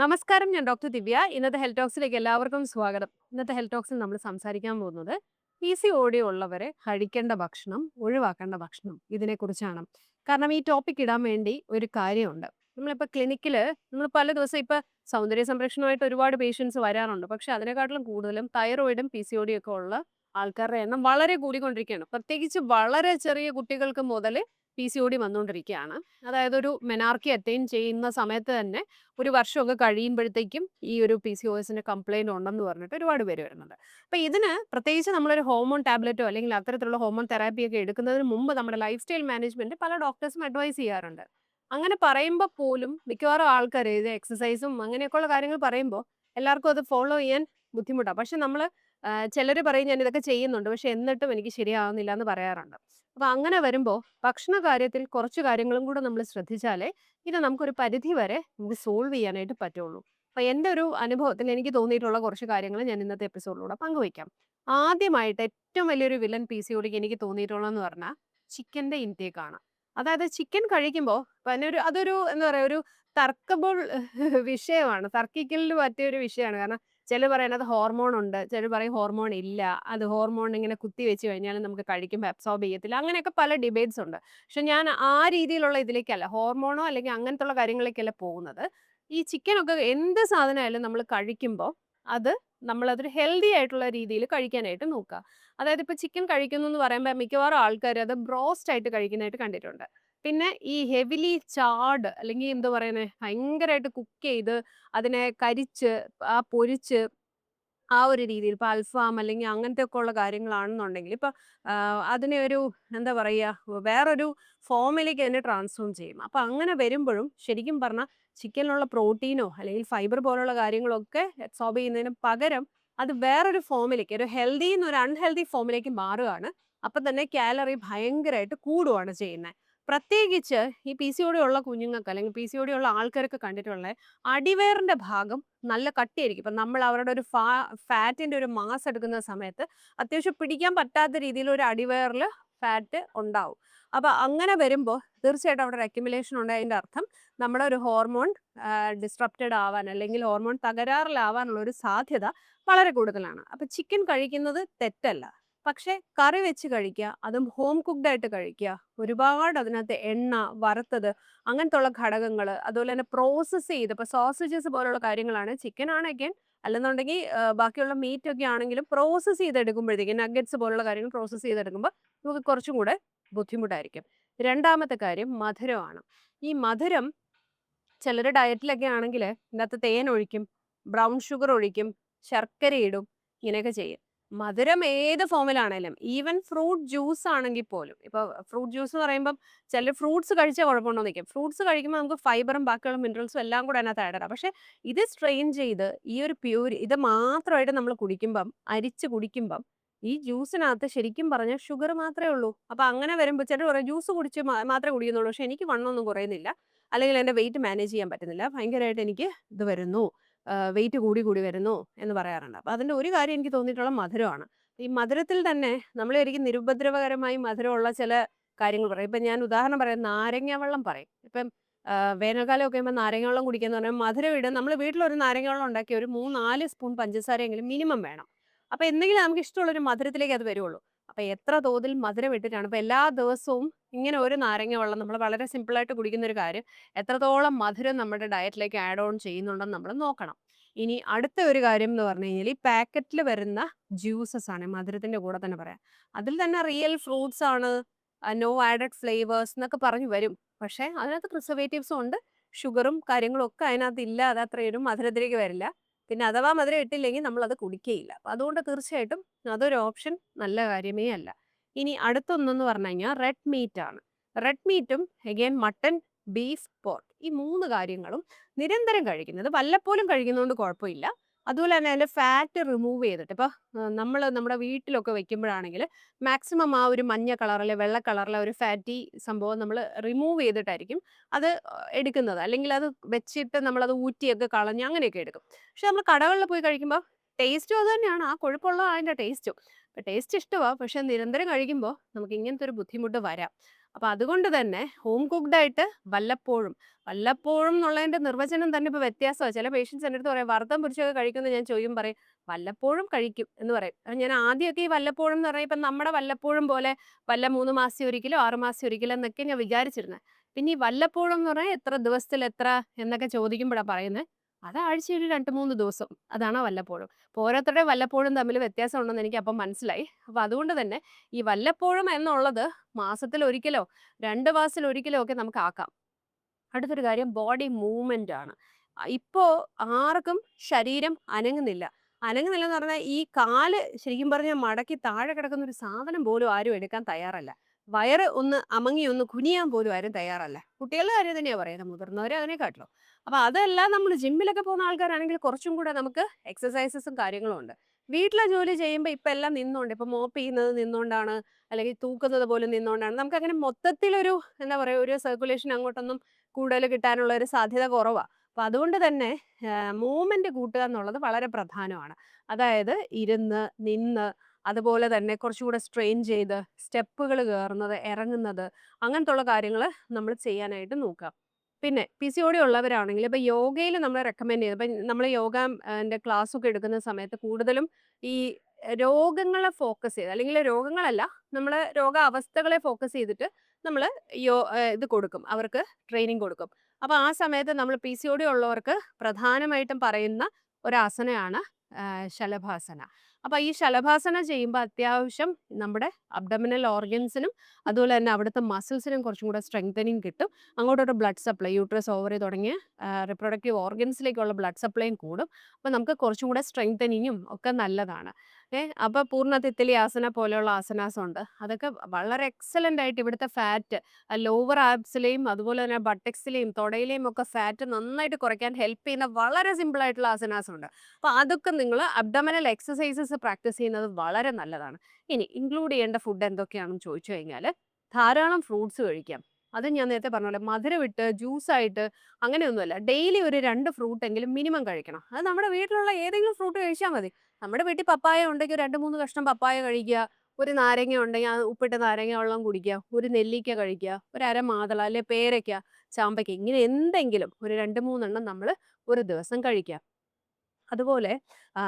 നമസ്കാരം ഞാൻ ഡോക്ടർ ദിവ്യ. ഇന്നത്തെ ഹെൽത്ത് ടോക്സിലേക്ക് എല്ലാവർക്കും സ്വാഗതം. ഇന്നത്തെ ഹെൽത്ത് ടോക്സിൽ നമ്മൾ സംസാരിക്കാൻ പോകുന്നത് പി സി ഓടി ഉള്ളവരെ കഴിക്കേണ്ട ഭക്ഷണം ഒഴിവാക്കേണ്ട ഭക്ഷണം ഇതിനെക്കുറിച്ചാണ്. കാരണം ഈ ടോപ്പിക് ഇടാൻ വേണ്ടി ഒരു കാര്യമുണ്ട്. നമ്മളിപ്പോൾ ക്ലിനിക്കിൽ നമ്മൾ പല ദിവസം ഇപ്പോൾ സൗന്ദര്യ സംരക്ഷണമായിട്ട് ഒരുപാട് പേഷ്യൻസ് വരാറുണ്ട്. പക്ഷെ അതിനെക്കാട്ടിലും കൂടുതലും തൈറോയിഡും പി സി ഒ ഡി ഒക്കെ ഉള്ള ആൾക്കാരുടെ എണ്ണം വളരെ കൂടിക്കൊണ്ടിരിക്കുകയാണ്. പ്രത്യേകിച്ച് വളരെ ചെറിയ കുട്ടികൾക്ക് മുതൽ പി സി ഒ ഡി വന്നുകൊണ്ടിരിക്കുകയാണ് അതായത് ഒരു മെനാർക്കി അറ്റൈൻ ചെയ്യുന്ന സമയത്ത് തന്നെ ഒരു വർഷമൊക്കെ കഴിയുമ്പോഴത്തേക്കും ഈ ഒരു പി സി ഒ കംപ്ലൈന്റ് ഉണ്ടെന്ന് പറഞ്ഞിട്ട് ഒരുപാട് പേര് വരുന്നുണ്ട്. അപ്പോൾ ഇതിന് പ്രത്യേകിച്ച് നമ്മളൊരു ഹോമോൺ ടാബ്ലറ്റോ അല്ലെങ്കിൽ അത്തരത്തിലുള്ള ഹോമോൺ തെറാപ്പി ഒക്കെ എടുക്കുന്നതിന് മുമ്പ് നമ്മുടെ ലൈഫ് സ്റ്റൈൽ മാനേജ്മെന്റ് പല ഡോക്ടേഴ്സും അഡ്വൈസ് ചെയ്യാറുണ്ട്. അങ്ങനെ പറയുമ്പോൾ പോലും മിക്കവാറും ആൾക്കാർ ഇത് എക്സസൈസും അങ്ങനെയൊക്കെയുള്ള കാര്യങ്ങൾ പറയുമ്പോൾ എല്ലാവർക്കും അത് ഫോളോ ചെയ്യാൻ ബുദ്ധിമുട്ടാണ്. പക്ഷെ നമ്മൾ ചിലർ പറയും ഞാൻ ഇതൊക്കെ ചെയ്യുന്നുണ്ട്. പക്ഷെ എന്നിട്ടും എനിക്ക് ശരിയാവുന്നില്ല എന്ന് പറയാറുണ്ട്. അപ്പൊ അങ്ങനെ വരുമ്പോൾ ഭക്ഷണ കാര്യത്തിൽ കുറച്ച് കാര്യങ്ങളും കൂടെ നമ്മൾ ശ്രദ്ധിച്ചാലേ ഇത് നമുക്കൊരു പരിധി വരെ നമുക്ക് സോൾവ് ചെയ്യാനായിട്ട് പറ്റുള്ളൂ. അപ്പൊ എന്റെ ഒരു അനുഭവത്തിൽ എനിക്ക് തോന്നിയിട്ടുള്ള കുറച്ച് കാര്യങ്ങൾ ഞാൻ ഇന്നത്തെ എപ്പിസോഡിലൂടെ പങ്കുവയ്ക്കാം. ആദ്യമായിട്ട് ഏറ്റവും വലിയൊരു വില്ലൻ പി സി ഒടിക്ക് എനിക്ക് തോന്നിയിട്ടുള്ളതെന്ന് പറഞ്ഞാൽ ചിക്കന്റെ ഇൻടേക്ക് ആണ് അതായത് ചിക്കൻ കഴിക്കുമ്പോൾ ഒരു അതൊരു എന്താ പറയുക ഒരു തർക്കബിൾ വിഷയമാണ്. തർക്കിക്കലിന് പറ്റിയ ഒരു വിഷയമാണ്. കാരണം ചിലർ പറയുന്നത് ഹോർമോൺ ഉണ്ട്. ചിലർ പറയും ഹോർമോൺ ഇല്ല. അത് ഹോർമോൺ ഇങ്ങനെ കുത്തി വെച്ച് കഴിഞ്ഞാൽ നമുക്ക് കഴിക്കുമ്പോൾ അബ്സോർബ് ചെയ്യത്തില്ല. അങ്ങനെയൊക്കെ പല ഡിബേറ്റ്സ് ഉണ്ട്. പക്ഷെ ഞാൻ ആ രീതിയിലുള്ള ഇതിലേക്കല്ല ഹോർമോണോ അല്ലെങ്കിൽ അങ്ങനത്തെ ഉള്ള കാര്യങ്ങളിലേക്കല്ല പോകുന്നത്. ഈ ചിക്കനൊക്കെ എന്ത് സാധനമായാലും നമ്മൾ കഴിക്കുമ്പോൾ അത് നമ്മളതൊരു ഹെൽത്തി ആയിട്ടുള്ള രീതിയിൽ കഴിക്കാനായിട്ട് നോക്കുക. അതായത് ഇപ്പോൾ ചിക്കൻ കഴിക്കുന്നു എന്ന് പറയുമ്പോൾ മിക്കവാറും ആൾക്കാർ അത് ബ്രോസ്റ്റ് ആയിട്ട് കഴിക്കുന്നതായിട്ട് കണ്ടിട്ടുണ്ട്. പിന്നെ ഈ ഹെവിലി ചാഡ് അല്ലെങ്കിൽ എന്താ പറയുന്നത് ഭയങ്കരമായിട്ട് കുക്ക് ചെയ്ത് അതിനെ കരിച്ച് ആ പൊരിച്ച് ആ ഒരു രീതിയിൽ ഇപ്പൊ അൽഫാം അല്ലെങ്കിൽ അങ്ങനത്തെ ഒക്കെ ഉള്ള കാര്യങ്ങളാണെന്നുണ്ടെങ്കിൽ ഇപ്പൊ അതിനെ ഒരു എന്താ പറയുക വേറൊരു ഫോമിലേക്ക് അതിനെ ട്രാൻസ്ഫോം ചെയ്യും. അപ്പൊ അങ്ങനെ വരുമ്പോഴും ശരിക്കും പറഞ്ഞാൽ ചിക്കനിലുള്ള പ്രോട്ടീനോ അല്ലെങ്കിൽ ഫൈബർ പോലുള്ള കാര്യങ്ങളൊക്കെ അബ്സോർബ് ചെയ്യുന്നതിന് പകരം അത് വേറൊരു ഫോമിലേക്ക് ഒരു ഹെൽത്തി ഒരു അൺഹെൽത്തി ഫോമിലേക്ക് മാറുകയാണ്. അപ്പം തന്നെ കാലറി ഭയങ്കരമായിട്ട് കൂടുകയാണ് ചെയ്യുന്നത് പ്രത്യേകിച്ച് ഈ പി സി ഒടി ഉള്ള കുഞ്ഞുങ്ങൾക്ക് അല്ലെങ്കിൽ പി സി ഒടി ഉള്ള ആൾക്കാരൊക്കെ കണ്ടിട്ടുള്ള അടിവയറിന്റെ ഭാഗം നല്ല കട്ടിയായിരിക്കും. ഇപ്പം നമ്മൾ അവരുടെ ഒരു ഫാ ഫാറ്റിന്റെ ഒരു മാസ് എടുക്കുന്ന സമയത്ത് അത്യാവശ്യം പിടിക്കാൻ പറ്റാത്ത രീതിയിൽ ഒരു അടിവയറിൽ ഫാറ്റ് ഉണ്ടാവും. അപ്പോൾ അങ്ങനെ വരുമ്പോൾ തീർച്ചയായിട്ടും അവിടെ അക്യുമുലേഷൻ ഉണ്ടായതിന്റെ അർത്ഥം നമ്മുടെ ഒരു ഹോർമോൺ ഡിസ്ട്രപ്റ്റഡ് ആവാൻ അല്ലെങ്കിൽ ഹോർമോൺ തകരാറിലാവാനുള്ള ഒരു സാധ്യത വളരെ കൂടുതലാണ്. അപ്പൊ ചിക്കൻ കഴിക്കുന്നത് തെറ്റല്ല. പക്ഷെ കറി വെച്ച് കഴിക്കുക അതും ഹോം കുക്ക്ഡ് ആയിട്ട് കഴിക്കുക ഒരുപാട് അതിനകത്ത് എണ്ണ വറുത്തത് അങ്ങനത്തെ ഉള്ള ഘടകങ്ങൾ അതുപോലെ തന്നെ പ്രോസസ്സ് ചെയ്ത് ഇപ്പൊ സോസേജസ് പോലുള്ള കാര്യങ്ങളാണ് ചിക്കൻ ആണെങ്കിൽ അല്ലെന്നുണ്ടെങ്കിൽ ബാക്കിയുള്ള മീറ്റ് ഒക്കെ ആണെങ്കിലും പ്രോസസ്സ് ചെയ്തെടുക്കുമ്പോഴത്തേക്ക് നഗറ്റ്സ് പോലുള്ള കാര്യങ്ങൾ പ്രോസസ്സ് ചെയ്തെടുക്കുമ്പോൾ നമുക്ക് കുറച്ചും കൂടെ ബുദ്ധിമുട്ടായിരിക്കും. രണ്ടാമത്തെ കാര്യം മധുരമാണ്. ഈ മധുരം ചിലർ ഡയറ്റിലൊക്കെ ആണെങ്കിൽ ഇതിനകത്ത് തേൻ ഒഴിക്കും ബ്രൗൺ ഷുഗർ ഒഴിക്കും ശർക്കര ഇടും ഇങ്ങനെയൊക്കെ ചെയ്യും. മധുരം ഏത് ഫോമിലാണേലും ഈവൻ ഫ്രൂട്ട് ജ്യൂസ് ആണെങ്കിൽ പോലും. ഇപ്പൊ ഫ്രൂട്ട് ജ്യൂസ് എന്ന് പറയുമ്പോൾ ചില ഫ്രൂട്ട്സ് കഴിച്ചാൽ കുഴപ്പമുണ്ടോ നിൽക്കും ഫ്രൂട്ട്സ് കഴിക്കുമ്പോൾ നമുക്ക് ഫൈബറും ബാക്കിയുള്ള മിനറൽസും എല്ലാം കൂടെ അതിനകത്ത് ആഡ് ഇടാം പക്ഷെ ഇത് സ്ട്രെയിൻ ചെയ്ത് ഈ ഒരു പ്യൂർ ഇത് മാത്രമായിട്ട് നമ്മൾ കുടിക്കുമ്പം അരിച്ച് കുടിക്കുമ്പം ഈ ജ്യൂസിനകത്ത് ശരിക്കും പറഞ്ഞാൽ ഷുഗർ മാത്രമേ ഉള്ളൂ. അപ്പൊ അങ്ങനെ വരുമ്പോൾ ചിലർ പറയും ജ്യൂസ് കുടിച്ച് മാത്രമേ കുടിക്കുന്നുള്ളൂ. പക്ഷെ എനിക്ക് വണ്ണമൊന്നും കുറയുന്നില്ല. അല്ലെങ്കിൽ എന്റെ വെയിറ്റ് മാനേജ് ചെയ്യാൻ പറ്റുന്നില്ല. ഭയങ്കരമായിട്ട് എനിക്ക് ഇത് വരുന്നു. വെയിറ്റ് കൂടി കൂടി വരുന്നു എന്ന് പറയാറുണ്ട്. അപ്പോൾ അതിന്റെ ഒരു കാര്യം എനിക്ക് തോന്നിയിട്ടുള്ള മധുരമാണ്. ഈ മധുരത്തിൽ തന്നെ നമ്മൾ ശരിക്കും നിരുപദ്രവകരമായി മധുരമുള്ള ചില കാര്യങ്ങൾ പറയും. ഇപ്പം ഞാൻ ഉദാഹരണം പറയാം നാരങ്ങ വെള്ളം പറയും. ഇപ്പം വേനൽക്കാലം ഒക്കെ ആകുമ്പോൾ നാരങ്ങ വെള്ളം കുടിക്കുന്ന പറഞ്ഞാൽ മധുരം ഇടുക നമ്മൾ വീട്ടിലൊരു നാരങ്ങ വെള്ളം ഉണ്ടാക്കി ഒരു മൂന്ന് നാല് സ്പൂൺ പഞ്ചസാരയെങ്കിലും മിനിമം വേണം. അപ്പോൾ എന്തെങ്കിലും നമുക്ക് ഇഷ്ടമുള്ളൊരു മധുരത്തിലേക്ക് അത് വരുള്ളൂ അപ്പോൾ എത്ര തോതിൽ മധുരം ഇട്ടിട്ടാണ്? അപ്പോൾ എല്ലാ ദിവസവും ഇങ്ങനെ ഒരു നാരങ്ങ വെള്ളം നമ്മൾ വളരെ സിമ്പിളായിട്ട് കുടിക്കുന്ന ഒരു കാര്യം. എത്രത്തോളം മധുരം നമ്മുടെ ഡയറ്റിലേക്ക് ആഡ് ഓൺ ചെയ്യുന്നുണ്ടെന്ന് നമ്മൾ നോക്കണം. ഇനി അടുത്ത ഒരു കാര്യം എന്ന് പറഞ്ഞു കഴിഞ്ഞാൽ ഈ പാക്കറ്റിൽ വരുന്ന ജ്യൂസസ് ആണ്. മധുരത്തിന്റെ കൂടെ തന്നെ പറയാം. അതിൽ തന്നെ റിയൽ ഫ്രൂട്ട്സ് ആണ്. നോ ആഡഡ് ഫ്ലേവേഴ്സ് എന്നൊക്കെ പറഞ്ഞു വരും. പക്ഷേ അതിനകത്ത് പ്രിസർവേറ്റീവ്സും ഉണ്ട്. ഷുഗറും കാര്യങ്ങളും ഒക്കെ അതിനകത്ത് ഇല്ലാതെ അത്രയൊരു അത്രയും മധുരത്തിലേക്ക് വരില്ല. പിന്നെ അഥവാ മധുരം ഇട്ടില്ലെങ്കിൽ നമ്മൾ അത് കുടിക്കുകയില്ല അപ്പം അതുകൊണ്ട് തീർച്ചയായിട്ടും അതൊരു ഓപ്ഷൻ നല്ല കാര്യമേ അല്ല. ഇനി അടുത്തൊന്നെന്ന് പറഞ്ഞു കഴിഞ്ഞാൽ റെഡ് മീറ്റ് ആണ് റെഡ് മീറ്റും അഗെയിൻ മട്ടൺ ബീഫ് പോർക്ക് ഈ മൂന്ന് കാര്യങ്ങളും നിരന്തരം കഴിക്കുന്നത്. വല്ലപ്പോലും കഴിക്കുന്നതുകൊണ്ട് കുഴപ്പമില്ല. അതുപോലെ തന്നെ അതിന്റെ ഫാറ്റ് റിമൂവ് ചെയ്തിട്ട് ഇപ്പോൾ നമ്മൾ നമ്മുടെ വീട്ടിലൊക്കെ വെക്കുമ്പോഴാണെങ്കിൽ മാക്സിമം ആ ഒരു മഞ്ഞ കളറിലെ വെള്ള കളറിലെ ഒരു ഫാറ്റി സംഭവം നമ്മൾ റിമൂവ് ചെയ്തിട്ടായിരിക്കും അത് എടുക്കുന്നത്. അല്ലെങ്കിൽ അത് വെച്ചിട്ട് നമ്മളത് ഊറ്റിയൊക്കെ കളഞ്ഞ് അങ്ങനെയൊക്കെ എടുക്കും. പക്ഷെ നമ്മൾ കടകളിൽ പോയി കഴിക്കുമ്പോൾ ടേസ്റ്റും അത് തന്നെയാണ്. ആ കൊഴുപ്പുള്ള അതിന്റെ ടേസ്റ്റും ടേസ്റ്റ് ഇഷ്ടമാണ് പക്ഷെ നിരന്തരം കഴിക്കുമ്പോൾ നമുക്ക് ഇങ്ങനത്തെ ഒരു ബുദ്ധിമുട്ട് വരാം. അപ്പോൾ അതുകൊണ്ട് തന്നെ ഹോം കുക്ക്ഡ് ആയിട്ട് വല്ലപ്പോഴും വല്ലപ്പോഴും എന്നുള്ളതിന്റെ നിർവചനം തന്നെ ഇപ്പോൾ വ്യത്യാസമാണ് ചില പേഷ്യൻസ് എന്റെ അടുത്ത് പറയും വർദ്ധം പൊരിച്ചൊക്കെ കഴിക്കുന്നത് ഞാൻ ചോദ്യം പറയും വല്ലപ്പോഴും കഴിക്കും എന്ന് പറയും. ഞാൻ ആദ്യമൊക്കെ ഈ വല്ലപ്പോഴും എന്ന് പറഞ്ഞാൽ ഇപ്പം നമ്മുടെ വല്ലപ്പോഴും പോലെ വല്ല മൂന്ന് മാസം ഒരിക്കലോ ആറ് മാസം ഒരിക്കലോ എന്നൊക്കെ ഞാൻ വിചാരിച്ചിരുന്നത് പിന്നെ ഈ വല്ലപ്പോഴും എന്ന് പറഞ്ഞാൽ എത്ര ദിവസത്തിൽ എത്ര എന്നൊക്കെ ചോദിക്കുമ്പോഴാണ് പറയുന്നത് അത് ഒരു രണ്ട് മൂന്ന് ദിവസം. അതാണ് വല്ലപ്പോഴും. അപ്പോൾ ഓരോരുത്തരുടെ വല്ലപ്പോഴും തമ്മിൽ വ്യത്യാസം ഉണ്ടെന്ന് എനിക്ക് അപ്പം മനസ്സിലായി. അപ്പോൾ അതുകൊണ്ട് തന്നെ ഈ വല്ലപ്പോഴും എന്നുള്ളത് മാസത്തിൽ ഒരിക്കലോ രണ്ട് മാസത്തിൽ ഒരിക്കലോ ഒക്കെ നമുക്ക് ആക്കാം. അടുത്തൊരു കാര്യം ബോഡി മൂവ്മെന്റ് ആണ്. ഇപ്പോൾ ആർക്കും ശരീരം അനങ്ങുന്നില്ല. അനങ്ങുന്നില്ല എന്ന് പറഞ്ഞാൽ ഈ കാൽ ശരിക്കും പറഞ്ഞാൽ മടക്കി താഴെ കിടക്കുന്ന ഒരു സാധനം പോലും ആരും എടുക്കാൻ തയ്യാറല്ല. വയറ് ഒന്ന് അമങ്ങി ഒന്ന് കുനിയാൻ പോലും ആരും തയ്യാറല്ല. കുട്ടികളുടെ കാര്യം തന്നെയാണ് പറയുന്നത് മുതിർന്നവരെ അതിനെക്കാട്ടിലും. അപ്പൊ അതെല്ലാം നമ്മൾ ജിമ്മിലൊക്കെ പോകുന്ന ആൾക്കാരാണെങ്കിൽ കുറച്ചും കൂടെ നമുക്ക് എക്സസൈസസും കാര്യങ്ങളും ഉണ്ട്. വീട്ടിലെ ജോലി ചെയ്യുമ്പോൾ ഇപ്പം എല്ലാം നിന്നുകൊണ്ട് ഇപ്പം മോപ്പ് ചെയ്യുന്നത് നിന്നുകൊണ്ടാണ് അല്ലെങ്കിൽ തൂക്കുന്നത് പോലും നിന്നുകൊണ്ടാണ് നമുക്ക് അങ്ങനെ മൊത്തത്തിലൊരു എന്താ പറയുക ഒരു സർക്കുലേഷൻ അങ്ങോട്ടൊന്നും കൂടുതൽ കിട്ടാനുള്ള ഒരു സാധ്യത കുറവാണ് അപ്പം അതുകൊണ്ട് തന്നെ മൂവ്മെന്റ് കൂട്ടുക എന്നുള്ളത് വളരെ പ്രധാനമാണ്. അതായത് ഇരുന്ന് നിന്ന് അതുപോലെ തന്നെ കുറച്ചുകൂടെ സ്ട്രെയിൻ ചെയ്ത് സ്റ്റെപ്പുകൾ കയറുന്നത് ഇറങ്ങുന്നത് അങ്ങനത്തുള്ള കാര്യങ്ങൾ നമ്മൾ ചെയ്യാനായിട്ട് നോക്കുക. പിന്നെ പി സി ഓടി ഉള്ളവരാണെങ്കിൽ ഇപ്പം യോഗയിൽ നമ്മൾ റെക്കമെൻഡ് ചെയ്ത് ഇപ്പം നമ്മൾ യോഗ ക്ലാസ് ഒക്കെ എടുക്കുന്ന സമയത്ത് കൂടുതലും ഈ രോഗങ്ങളെ ഫോക്കസ് ചെയ്ത് അല്ലെങ്കിൽ രോഗങ്ങളല്ല നമ്മൾ രോഗാവസ്ഥകളെ ഫോക്കസ് ചെയ്തിട്ട് നമ്മൾ യോ ഇത് കൊടുക്കും അവർക്ക് ട്രെയിനിങ് കൊടുക്കും. അപ്പോൾ ആ സമയത്ത് നമ്മൾ പി സി ഡി ഉള്ളവർക്ക് പ്രധാനമായിട്ടും പറയുന്ന ഒരാസനയാണ് ശലഭാസന. അപ്പോൾ ഈ ശലഭാസന ചെയ്യുമ്പോൾ അത്യാവശ്യം നമ്മുടെ അബ്ഡമിനൽ ഓർഗൻസിനും അതുപോലെ തന്നെ അവിടുത്തെ മസിൽസിനും കുറച്ചും കൂടെ സ്ട്രെങ്തനിങ് കിട്ടും. അങ്ങോട്ടൊരു ബ്ലഡ് സപ്ലൈ യൂട്രസ് ഓവറി തുടങ്ങിയ റിപ്രൊഡക്റ്റീവ് ഓർഗൻസിലേക്കുള്ള ബ്ലഡ് സപ്ലൈയും കൂടും. അപ്പോൾ നമുക്ക് കുറച്ചും കൂടെ സ്ട്രെങ്തനിങ്ങും ഒക്കെ നല്ലതാണ്. ഏ അപ്പോൾ പൂർണ തിത്തിലി ആസന പോലെയുള്ള ആസനാസ് ഉണ്ട് അതൊക്കെ വളരെ എക്സലന്റ് ആയിട്ട് ഇവിടുത്തെ ഫാറ്റ് ലോവർ ആബ്സിലെയും അതുപോലെ തന്നെ ബട്ടക്സിലെയും തൊടയിലെയും ഒക്കെ ഫാറ്റ് നന്നായിട്ട് കുറയ്ക്കാൻ ഹെൽപ്പ് ചെയ്യുന്ന വളരെ സിമ്പിൾ ആയിട്ടുള്ള ആസനാസ് ഉണ്ട് അപ്പോൾ അതൊക്കെ നിങ്ങൾ അബ്ഡമനൽ എക്സസൈസസ് പ്രാക്ടീസ് ചെയ്യുന്നത് വളരെ നല്ലതാണ്. ഇനി ഇൻക്ലൂഡ് ചെയ്യേണ്ട ഫുഡ് എന്തൊക്കെയാണെന്ന് ചോദിച്ചു കഴിഞ്ഞാൽ ധാരാളം ഫ്രൂട്ട്സ് കഴിക്കാം. അത് ഞാൻ നേരത്തെ പറഞ്ഞ പോലെ മധുരം ഇട്ട് ജ്യൂസായിട്ട് അങ്ങനെയൊന്നുമല്ല. ഡെയിലി ഒരു രണ്ട് ഫ്രൂട്ട് എങ്കിലും മിനിമം കഴിക്കണം. അത് നമ്മുടെ വീട്ടിലുള്ള ഏതെങ്കിലും ഫ്രൂട്ട് കഴിച്ചാൽ മതി. നമ്മുടെ വീട്ടിൽ പപ്പായ ഉണ്ടെങ്കിൽ രണ്ട് മൂന്ന് കഷ്ണം പപ്പായ കഴിക്കുക. ഒരു നാരങ്ങ ഉണ്ടെങ്കിൽ ഉപ്പിട്ട നാരങ്ങ വെള്ളം കുടിക്കുക. ഒരു നെല്ലിക്ക കഴിക്കുക. ഒരു അര മാതള അല്ലെ പേരയ്ക്ക ചാമ്പയ്ക്ക ഇങ്ങനെ എന്തെങ്കിലും ഒരു രണ്ട് മൂന്നെണ്ണം നമ്മൾ ഒരു ദിവസം കഴിക്കുക. അതുപോലെ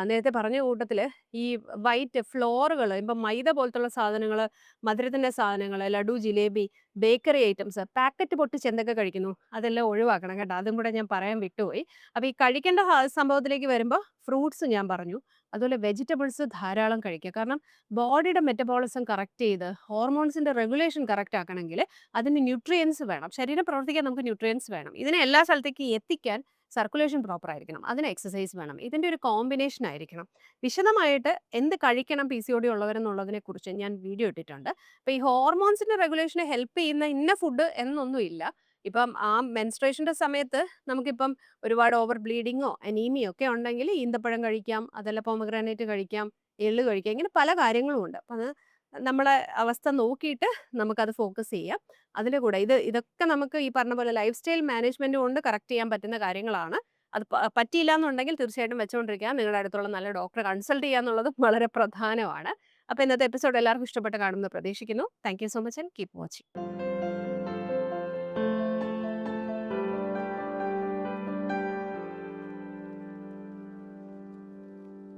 നേരത്തെ പറഞ്ഞ കൂട്ടത്തിൽ ഈ വൈറ്റ് ഫ്ലോറുകൾ ഇപ്പം മൈദ പോലത്തുള്ള സാധനങ്ങൾ മധുരത്തിന്റെ സാധനങ്ങൾ laddu jalebi bakery items packet പൊട്ടിച്ച് എന്തൊക്കെ കഴിക്കുന്നു അതെല്ലാം ഒഴിവാക്കണം കേട്ടോ. അതും കൂടെ ഞാൻ പറയാൻ വിട്ടുപോയി. അപ്പോൾ ഈ കഴിക്കേണ്ട സംഭവത്തിലേക്ക് വരുമ്പോൾ ഫ്രൂട്ട്സ് ഞാൻ പറഞ്ഞു. അതുപോലെ വെജിറ്റബിൾസ് ധാരാളം കഴിക്കുക. കാരണം ബോഡിയുടെ മെറ്റബോളിസം കറക്റ്റ് ചെയ്ത് ഹോർമോൺസിന്റെ റെഗുലേഷൻ കറക്റ്റ് ആക്കണമെങ്കിൽ അതിന് ന്യൂട്രിയൻസ് വേണം. ശരീരം പ്രവർത്തിക്കാൻ നമുക്ക് ന്യൂട്രിയൻസ് വേണം. ഇതിനെ എല്ലാ സ്ഥലത്തേക്കും എത്തിക്കാൻ സർക്കുലേഷൻ പ്രോപ്പർ ആയിരിക്കണം. അതിന് എക്സസൈസ് വേണം. ഇതിന്റെ ഒരു കോമ്പിനേഷൻ ആയിരിക്കണം. വിശദമായിട്ട് എന്ത് കഴിക്കണം പി സി ഒ ഡി ഉള്ളവരെന്നുള്ളതിനെ കുറിച്ച് ഞാൻ വീഡിയോ ഇട്ടിട്ടുണ്ട്. അപ്പോൾ ഈ ഹോർമോൺസിന്റെ റെഗുലേഷനെ ഹെൽപ്പ് ചെയ്യുന്ന ഇന്ന ഫുഡ് എന്നൊന്നുമില്ല. ഇപ്പം ആ മെൻസ്ട്രേഷന്റെ സമയത്ത് നമുക്കിപ്പം ഒരുപാട് ഓവർ ബ്ലീഡിങ്ങോ അനീമിയോ ഒക്കെ ഉണ്ടെങ്കിൽ ഈന്തപ്പഴം കഴിക്കാം അതല്ല പോമഗ്രാനൈറ്റ് കഴിക്കാം എള്ള് കഴിക്കാം ഇങ്ങനെ പല കാര്യങ്ങളും ഉണ്ട്. അപ്പം അത് നമ്മളെ അവസ്ഥ നോക്കിയിട്ട് നമുക്കത് ഫോക്കസ് ചെയ്യാം. അതിന്റെ കൂടെ ഇത് ഇതൊക്കെ നമുക്ക് ഈ പറഞ്ഞ പോലെ ലൈഫ് സ്റ്റൈൽ മാനേജ്മെന്റ് കൊണ്ട് കറക്റ്റ് ചെയ്യാൻ പറ്റുന്ന കാര്യങ്ങളാണ്. അത് പറ്റിയില്ല എന്നുണ്ടെങ്കിൽ തീർച്ചയായിട്ടും വെച്ചുകൊണ്ടിരിക്കുക നിങ്ങളുടെ അടുത്തുള്ള നല്ല ഡോക്ടറെ കൺസൾട്ട് ചെയ്യുക എന്നുള്ളത് വളരെ പ്രധാനമാണ്. അപ്പോൾ ഇന്നത്തെ എപ്പിസോഡ് എല്ലാവർക്കും ഇഷ്ടപ്പെട്ട് കാണുമെന്ന് പ്രതീക്ഷിക്കുന്നു. Thank so much and keep watching.